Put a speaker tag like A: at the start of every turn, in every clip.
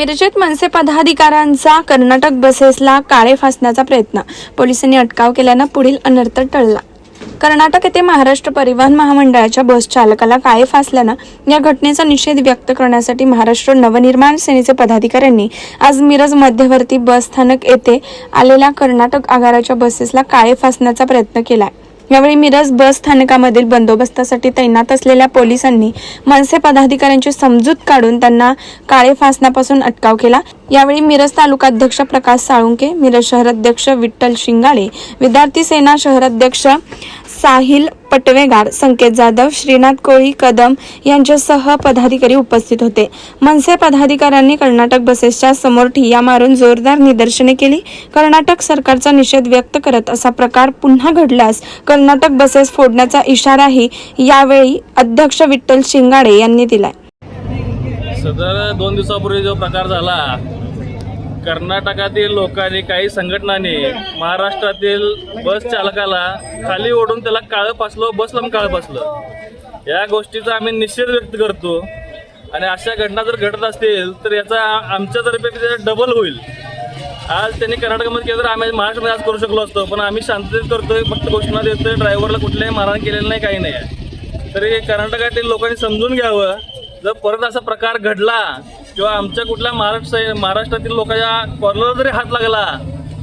A: मिरजेत मनसे पदाधिकाऱ्यांचा कर्नाटक बसेसला काळे फासण्याचा प्रयत्न. पोलिसांनी अटकाव केल्यानं पुढील अनर्थ टळला. कर्नाटक येथे महाराष्ट्र परिवहन महामंडळाच्या बस चालकाला काळे फासल्यानं या घटनेचा निषेध व्यक्त करण्यासाठी महाराष्ट्र नवनिर्माण सेनेचे पदाधिकाऱ्यांनी आज मिरज मध्यवर्ती बस स्थानक येथे आलेल्या कर्नाटक आगाराच्या बसेसला काळे फासण्याचा प्रयत्न केलाय. यावेळी मिरज बस स्थानकामधील बंदोबस्तासाठी तैनात असलेल्या पोलिसांनी मनसे पदाधिकाऱ्यांची समजूत काढून त्यांना काळे फासण्यापासून अटकाव केला. यावेळी मिरज तालुकाध्यक्ष प्रकाश साळुंके मिरज शहराध्यक्ष विठ्ठल शिंगाळे विद्यार्थी सेना शहराध्यक्ष साहिल पटवेगार संकेत जाधव श्रीनाथ कोळी कदम यांच्यासह पदाधिकारी उपस्थित होते. मनसे पदाधिकाऱ्यांनी कर्नाटक बसेसच्या समोर ठिय्या मारून जोरदार निदर्शने केली. कर्नाटक सरकारचा निषेध व्यक्त करत असा प्रकार पुन्हा घडल्यास कर्नाटक बसेस फोडण्याचा इशाराही यावेळी अध्यक्ष विठ्ठल शिंगाडे यांनी दिलाय.
B: सदर दोन दिवसापूर्वी जो प्रकार झाला कर्नाटकातील लोकांनी काही संघटनांनी महाराष्ट्रातील बस चालकाला खाली ओढून त्याला काळं फासलं बसलं पण काळं या गोष्टीचा आम्ही निषेध व्यक्त करतो. आणि अशा घटना जर घडत असतील तर याचा आमच्यातर्फे डबल होईल. आज त्यांनी कर्नाटकमध्ये केलं तर आम्ही महाराष्ट्रामध्ये आज करू शकलो असतो पण आम्ही शांततेत करतोय फक्त घोषणा देतोय ड्रायव्हरला कुठल्याही मारहाण केलेलं नाही काही नाही. आहे तरी कर्नाटकातील लोकांनी समजून घ्यावं. जर परत असा प्रकार घडला किंवा आमच्या कुठल्या महाराष्ट्र महाराष्ट्रातील लोकांच्या कॉलरला जरी हात लागला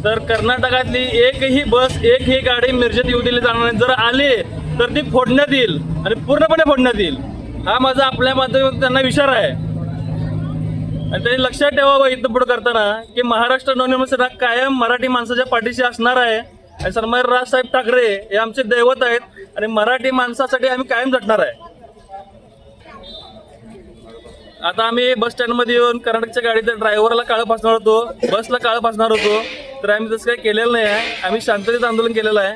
B: तर कर्नाटकातली एकही बस एकही गाडी मिरजेत येऊ दिली जाणार नाही. जर आली तर ती फोडण्यात येईल आणि पूर्णपणे फोडण्यात येईल. हा माझा आपल्या माध्यमातून त्यांना विचार आहे. आणि त्यांनी लक्षात ठेवावं इथं पुढे करताना की महाराष्ट्र नवनिर्माण सेना कायम मराठी माणसाच्या पाठीशी असणार आहे. आणि सन्मान राजसाहेब ठाकरे हे आमचे दैवत आहेत. आणि मराठी माणसासाठी आम्ही कायम झटणार आहे. आता आम्ही बस स्टँडमध्ये येऊन कर्नाटकच्या गाडीत ड्रायव्हरला काळं फासणार होतो. बसला काळं फासणार होतो. तर आम्ही तसं काही केलेलं नाही आहे. आम्ही शांततेचं आंदोलन केलेलं आहे.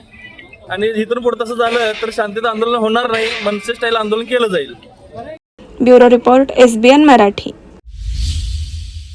B: आणि इथून पुढे तसं झालं तर शांततेचं आंदोलन होणार नाही. मनसे स्टाईल आंदोलन केलं जाईल.
A: Bureau report SBN Marathi.